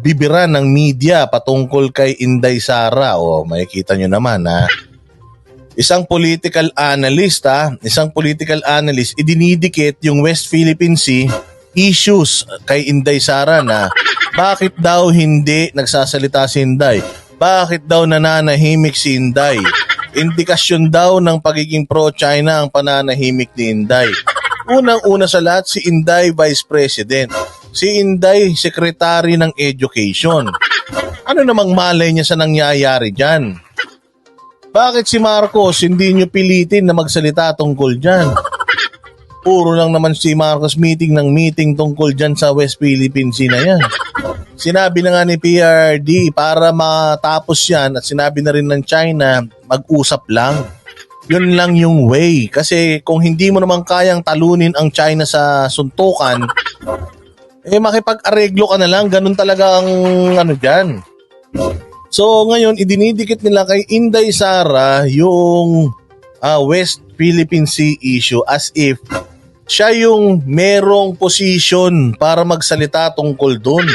bibiran ng media patungkol kay Inday Sara. O, makikita nyo naman ha. Isang political analyst ha, isang political analyst, idinidikit yung West Philippine Sea issues kay Inday Sara na bakit daw hindi nagsasalita si Inday? Bakit daw nananahimik si Inday? Indikasyon daw ng pagiging pro-China ang pananahimik ni Inday. Unang-una sa lahat, si Inday Vice President. Si Inday, Secretary ng Education. Ano namang malay niya sa nangyayari dyan? Bakit si Marcos hindi niyo pilitin na magsalita tungkol dyan? Puro lang naman si Marcos meeting ng meeting tungkol dyan sa West Philippine Sea na yan. Sinabi na nga ni PRD para matapos yan at sinabi na rin ng China, mag-usap lang. Yun lang yung way. Kasi kung hindi mo naman kayang talunin ang China sa suntukan, eh makipag-areglo ka na lang. Ganun talaga ang ano dyan. So ngayon, idinidikit nila kay Inday Sara yung ah, West Philippine Sea issue as if siya yung merong position para magsalita tungkol dun.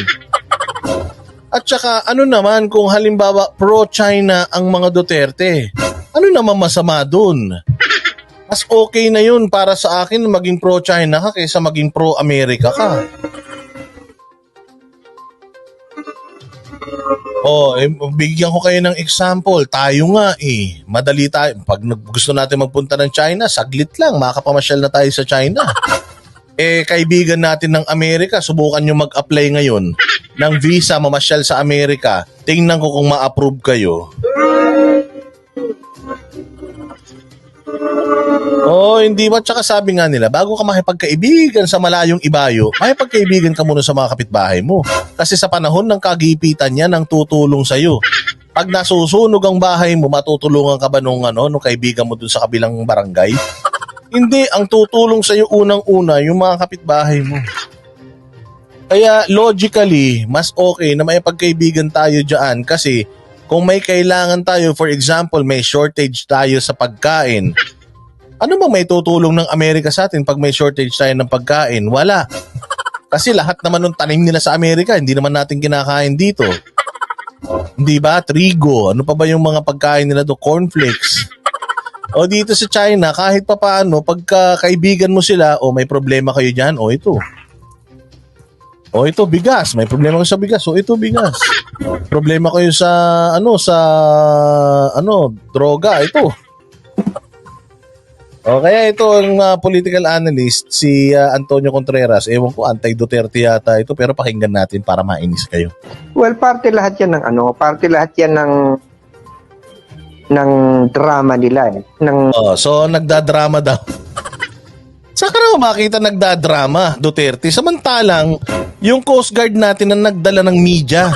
At saka ano naman kung halimbawa pro-China ang mga Duterte? Ano naman masama dun? Mas okay na yun para sa akin maging pro-China ka kaysa maging pro-America ka. Oh, eh, bigyan ko kayo ng example. Tayo nga eh, madali tayo. Pag gusto natin magpunta ng China, saglit lang, makakapamasyal na tayo sa China. Eh, kaibigan natin ng Amerika, subukan nyo mag-apply ngayon ng visa mamasyal sa Amerika. Tingnan ko kung ma-approve kayo. Oh, hindi ba? Tsaka sabi nga nila, bago ka makipagkaibigan sa malayong ibayo, makipagkaibigan ka muna sa mga kapitbahay mo. Kasi sa panahon ng kagipitan niya, nang tutulong sa'yo. Pag nasusunog ang bahay mo, matutulungan ka ba nung, ano, nung kaibigan mo dun sa kabilang barangay? Hindi, ang tutulong sa'yo unang-una, yung mga kapitbahay mo. Kaya logically, mas okay na may pagkaibigan tayo dyan kasi kung may kailangan tayo, for example, may shortage tayo sa pagkain, ano bang may tutulong ng Amerika sa atin pag may shortage tayo ng pagkain? Wala. Kasi lahat naman ng tanim nila sa Amerika, hindi naman natin kinakain dito. Hindi ba? Trigo. Ano pa ba yung mga pagkain nila do? Cornflakes. O dito sa China, kahit pa paano, pagka kaibigan mo sila, o may problema kayo dyan, o ito. O ito, bigas. May problema kayo sa bigas. O ito, bigas. Problema kayo sa, ano, sa, ano, droga. Ito. O kaya ito ang ah, political analyst, si ah, Antonio Contreras. Ewan ko, anti-Duterte yata ito, pero pakinggan natin para mainis kayo. Well, parte lahat yan ng ano, parte lahat yan ng ng drama nila eh. Ng Oh, so nagdadrama daw. Saan ka naman makita nagdadrama, Duterte? Samantalang, yung Coast Guard natin ang nagdala ng media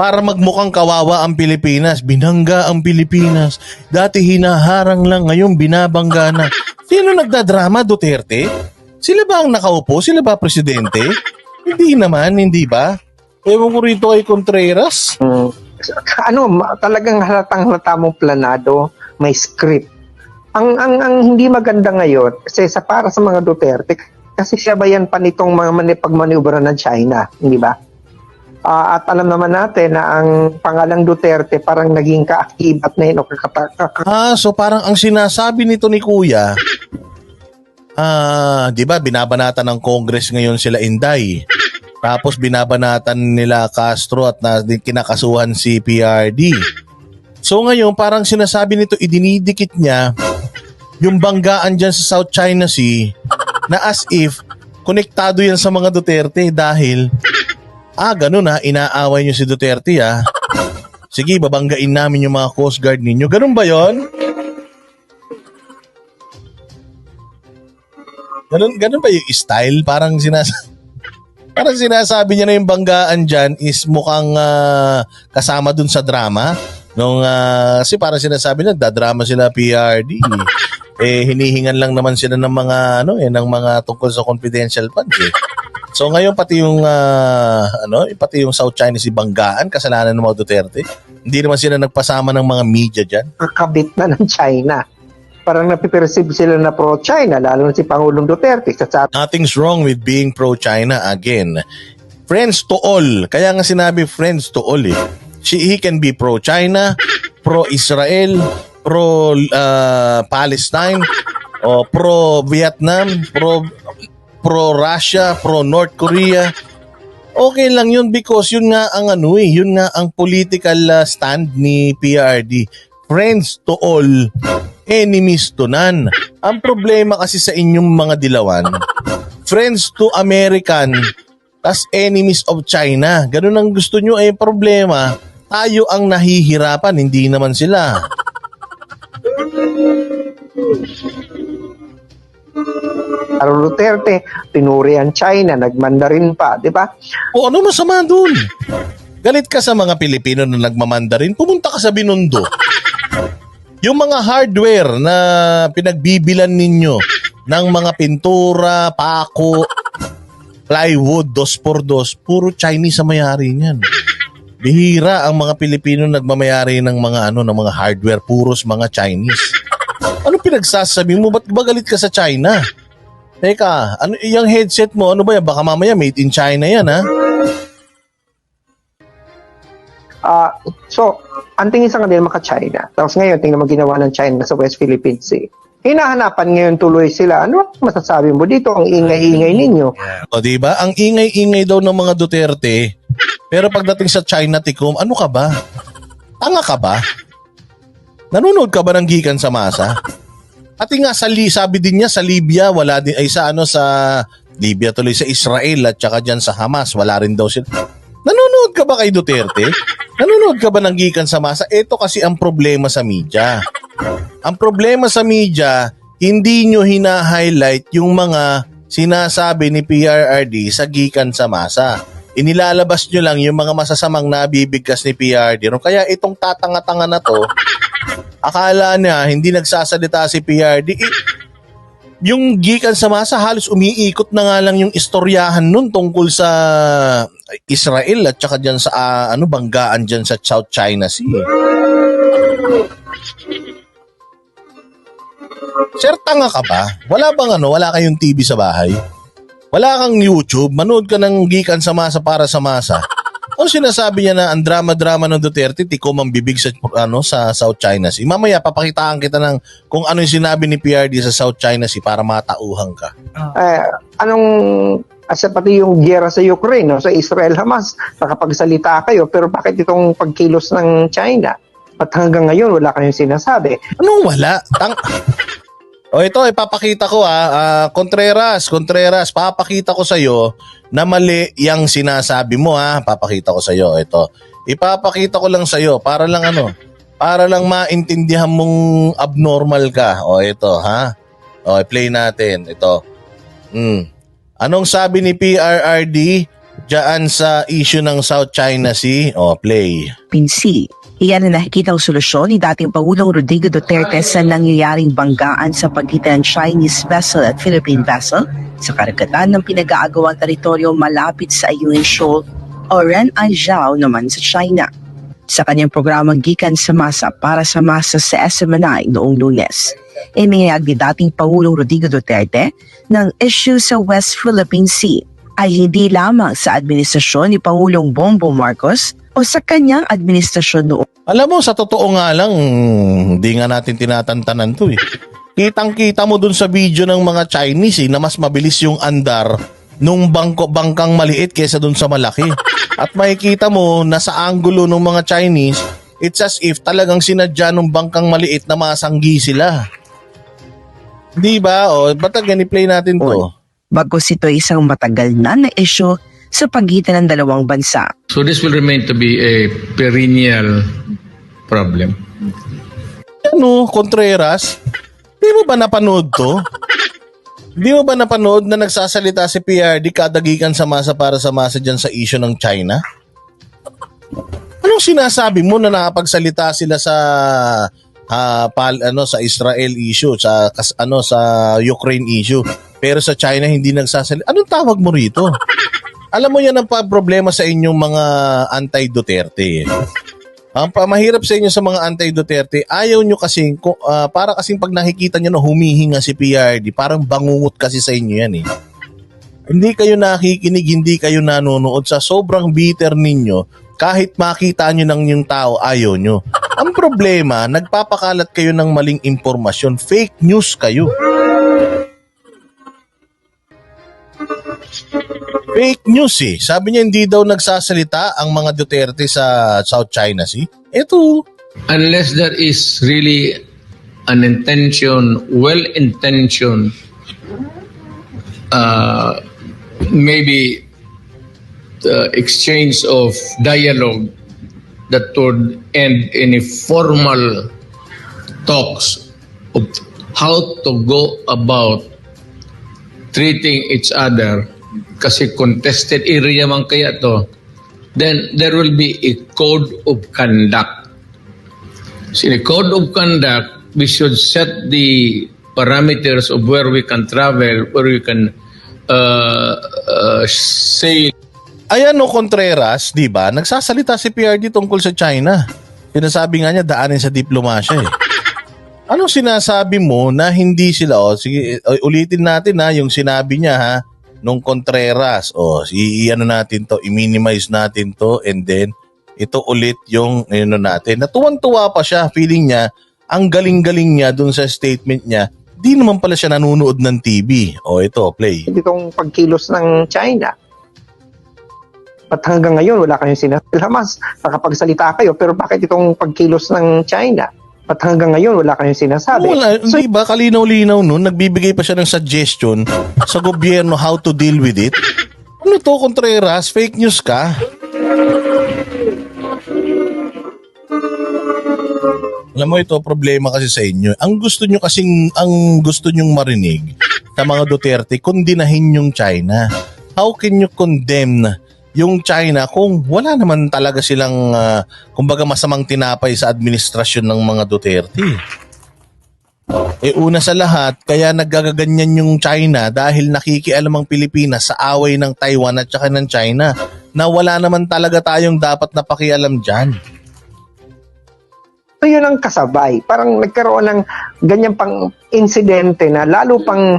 para magmukhang kawawa ang Pilipinas. Binangga ang Pilipinas. Dati hinaharang lang, ngayon binabangga na. Sino nagdadrama, Duterte? Sila ba ang nakaupo? Sila ba presidente? Hindi naman, hindi ba? Ewan ko rito kay Contreras. mm, ano, talagang halatang halata mong planado, may script. Ang ang ang hindi maganda ngayon kasi sa para sa mga Duterte kasi siya ba yan pa nitong mga manipagmanubra ng China, hindi ba? Ah, at alam naman natin na ang pangalang Duterte parang naging kaakibat na yun o kakata- kaka- Ah, so parang ang sinasabi nito ni Kuya, ah, 'di ba binabanatan ng Congress ngayon sila Inday. Tapos binabanatan nila Castro at na kinakasuhan si PRD. So ngayon parang sinasabi nito idinidikit niya yung banggaan dyan sa South China Sea na as if konektado yan sa mga Duterte dahil ah ganun ha inaaway niyo si Duterte ha. Sige, babanggain namin yung mga Coast Guard ninyo. Ganun ba yon? Ganun, ganun ba yung style? Parang sinas Parang sinasabi niya na yung banggaan dyan is mukhang ah, kasama dun sa drama. Nung, ah, kasi parang sinasabi na, dadrama sila PRD. eh, hinihingan lang naman sila ng mga, ano eh, ng mga tungkol sa confidential funds eh. So ngayon pati yung ah, ano, pati yung South China si Banggaan kasalanan ng mga Duterte. Hindi naman sila nagpasama ng mga media diyan. kakabit na ng China. Parang napiperceive sila na pro-China, lalo na si Pangulong Duterte. Sa Nothing's wrong with being pro-China again. friends to all. Kaya nga sinabi friends to all eh. She, he can be pro-China, pro-Israel, pro-Palestine, o pro-Vietnam, pro pro-Russia, pro-North Korea. Okay lang yun because yun nga ang ano eh, yun nga ang political uh, stand ni PRD. Friends to all, enemies to none. Ang problema kasi sa inyong mga dilawan, friends to American, tas enemies of China. Ganun ang gusto nyo eh problema. Tayo ang nahihirapan, hindi naman sila. Pero Duterte, pinuri ang China, nagmandarin pa, di ba? O ano masama dun? Galit ka sa mga Pilipino na nagmamandarin, pumunta ka sa Binondo. Yung mga hardware na pinagbibilan ninyo ng mga pintura, pako, plywood, dos por dos, puro Chinese ang mayari niyan. Bihira ang mga Pilipino nagmamayari ng mga ano ng mga hardware, puros mga Chinese. Ano pinagsasabi mo? Ba't ba galit ka sa China? Teka, ano yung headset mo? Ano ba yan? Baka mamaya made in China yan, ha? Ah, so, ang tingin sa kanila maka-China. Tapos ngayon, tingnan mo ginawa ng China sa West Philippine Sea. Hinahanapan ngayon tuloy sila. Ano masasabi mo dito? Ang ingay-ingay ninyo. O di ba? Ang ingay-ingay daw ng mga Duterte. Pero pagdating sa China Ticom, ano ka ba? Tanga ka ba? Nanonood ka ba ng gikan sa masa? At nga sa sabi din niya sa Libya, wala din ay sa ano sa Libya tuloy sa Israel at saka diyan sa Hamas, wala rin daw sila. Nanonood ka ba kay Duterte? Nanonood ka ba ng gikan sa masa? Ito kasi ang problema sa media. Ang problema sa media, hindi nyo hina-highlight yung mga sinasabi ni PRRD sa gikan sa masa. Inilalabas nyo lang yung mga masasamang nabibigkas ni. No? Kaya itong tatanga-tanga na to, akala niya hindi nagsasalita si PRD. Eh, yung gikan sa masa halos umiikot na nga lang yung istoryahan nun tungkol sa Israel at saka dyan sa ah, ano banggaan dyan sa South China Sea. Sir, tanga ka ba? Wala bang ano, wala kayong TV sa bahay? Wala kang YouTube, manood ka ng gikan sa masa para sa masa. Ano sinasabi niya na ang drama-drama ng Duterte, tikom ang bibig sa, ano, sa South China Sea. Mamaya, papakitaan kita ng kung ano yung sinabi ni PRD sa South China Sea para matauhan ka. Eh, anong asa pati yung gera sa Ukraine, no? sa Israel-Hamas, nakapagsalita kayo, pero bakit itong pagkilos ng China? At hanggang ngayon, wala kayong sinasabi. Anong wala? Tang... O ito, ipapakita ko ah. Ah, Contreras, Contreras, papakita ko sa'yo na mali yung sinasabi mo ah. Papakita ko sa'yo. Ito. Ipapakita ko lang sa'yo para lang ano, para lang maintindihan mong abnormal ka. O ito ha. O play natin. Ito. Hmm. Anong sabi ni PRRD dyan sa issue ng South China Sea? O play. Pinsi. Iyan ang nakikitang solusyon ni dating Pangulong Rodrigo Duterte sa nangyayaring banggaan sa pagitan ng Chinese vessel at Philippine vessel sa karagatan ng pinag-aagawang teritoryo malapit sa Ayungin Shoal o Ren Anjiao naman sa China. Sa kanyang programang Gikan sa Masa para sa Masa sa SMNI noong lunes, inihayag ni dating Pangulong Rodrigo Duterte ng issue sa West Philippine Sea ay hindi lamang sa administrasyon ni Pangulong Bongbong Marcos o sa kanyang administrasyon noong Alam mo, sa totoo nga lang, hindi nga natin tinatantanan to eh. Kitang-kita mo dun sa video ng mga Chinese eh, na mas mabilis yung andar nung bangko, bangkang maliit kaysa dun sa malaki. At makikita mo na sa angulo ng mga Chinese, it's as if talagang sinadya nung bangkang maliit na masanggi sila. Di ba? O, ba't play natin to? bagos ito isang matagal na na issue sa pagitan ng dalawang bansa. So this will remain to be a perennial problem. Ano, Contreras? Di mo ba napanood to? Di mo ba napanood na nagsasalita si PRD kadagikan sa masa para sa masa dyan sa issue ng China? Anong sinasabi mo na nakapagsalita sila sa ah, pal, ano sa Israel issue, sa kas, ano sa Ukraine issue, pero sa China hindi nagsasalita. Anong tawag mo rito? Alam mo yan ang problema sa inyong mga anti-Duterte. Ang pamahirap sa inyo sa mga anti-Duterte, ayaw nyo kasing, ku- ah, para kasing pag nakikita nyo na humihinga si PRD, parang bangungot kasi sa inyo yan eh. Hindi kayo nakikinig, hindi kayo nanonood sa sobrang bitter ninyo kahit makita nyo ng yung tao, ayaw nyo. Ang problema, nagpapakalat kayo ng maling impormasyon. Fake news kayo. Fake news eh. Sabi niya hindi daw nagsasalita ang mga Duterte sa South China Sea. Ito, Unless there is really an intention, well-intentioned, uh, maybe the exchange of dialogue that would end in a formal talks of how to go about treating each other kasi contested area man kaya to then there will be a code of conduct So in the code of conduct we should set the parameters of where we can travel where we can uh, uh, sail Ayan no Contreras, 'di ba? Nagsasalita si PRD tungkol sa China. Sinasabi nga niya daanin sa diplomasya eh. Anong sinasabi mo na hindi sila oh sige eh, ulitin natin ha yung sinabi niya ha nung Contreras. Oh, i ano natin to, i-minimize natin to and then ito ulit yung ano natin. Natuwan-tuwa pa siya, feeling niya ang galing-galing niya dun sa statement niya. Di naman pala siya nanonood ng TV. O ito, play. itong pagkilos ng China. At hanggang ngayon, wala kayong sinasabi. Hamas, nakapagsalita kayo, pero bakit itong pagkilos ng China? At hanggang ngayon, wala kayong sinasabi. Wala, So, hindi ba kalinaw-linaw nun, nagbibigay pa siya ng suggestion sa gobyerno how to deal with it? Ano to, Contreras? Fake news ka? Alam mo ito, problema kasi sa inyo. Ang gusto nyo kasing, ang gusto nyong marinig sa mga Duterte, kondinahin yung China. How can you condemn yung China kung wala naman talaga silang, ah, kumbaga masamang tinapay sa administrasyon ng mga Duterte? Eh una sa lahat, kaya nagagaganyan yung China dahil nakikialam ang Pilipinas sa away ng Taiwan at saka ng China na wala naman talaga tayong dapat na pakialam dyan. so yun ang kasabay. Parang nagkaroon ng ganyan pang insidente na lalo pang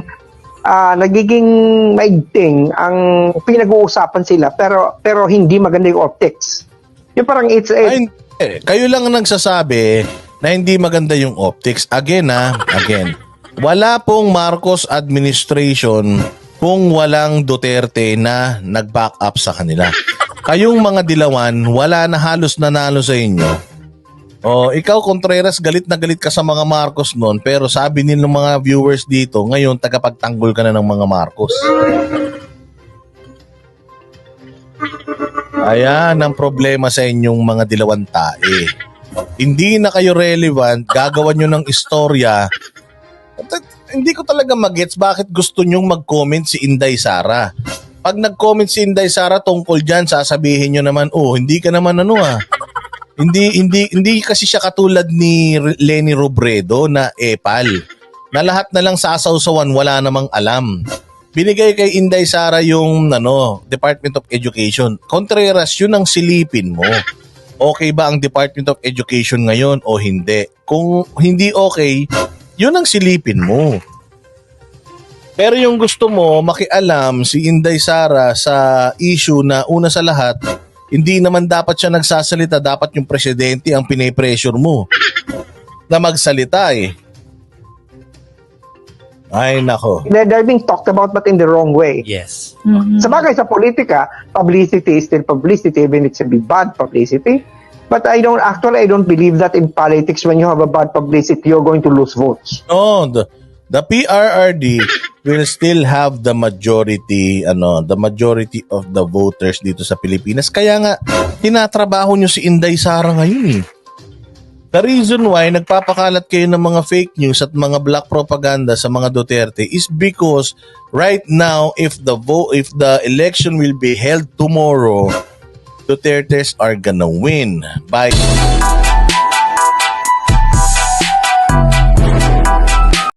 ah, nagiging maigting ang pinag-uusapan sila pero pero hindi maganda yung optics. Yung parang it's Ay, it, hindi. kayo lang ang nagsasabi na hindi maganda yung optics. Again ha, again. Wala pong Marcos administration kung walang Duterte na nag-back up sa kanila. Kayong mga dilawan, wala na halos nanalo sa inyo. Oh, ikaw Contreras, galit na galit ka sa mga Marcos noon, pero sabi din ng mga viewers dito, ngayon tagapagtanggol ka na ng mga Marcos. Ayan ang problema sa inyong mga dilawan tae. Hindi na kayo relevant, gagawan nyo ng istorya. Hindi ko talaga magets bakit gusto nyong mag-comment si Inday Sara. Pag nag-comment si Inday Sara tungkol dyan, sasabihin nyo naman, oh, hindi ka naman ano ah. Hindi, hindi, hindi kasi siya katulad ni Lenny Robredo na epal. Na lahat na lang sasawsawan, wala namang alam. Binigay kay Inday Sara yung ano, Department of Education. Contreras, yun ang silipin mo. Okay ba ang Department of Education ngayon o hindi? Kung hindi okay, yun ang silipin mo. Pero yung gusto mo, makialam si Inday Sara sa issue na una sa lahat, hindi naman dapat siya nagsasalita, dapat yung presidente ang pinipressure mo na magsalita eh. Ay nako. they're, they're being talked about but in the wrong way. Yes. Sa bagay sa politika, publicity is still publicity even it's a bad publicity. But I don't actually I don't believe that in politics when you have a bad publicity you're going to lose votes. No, the, the PRRD will still have the majority ano, the majority of the voters dito sa Pilipinas. Kaya nga tinatrabaho nyo si Inday Sara ngayon eh. The reason why nagpapakalat kayo ng mga fake news at mga black propaganda sa mga Duterte is because right now if the vote if the election will be held tomorrow Dutertes are gonna win by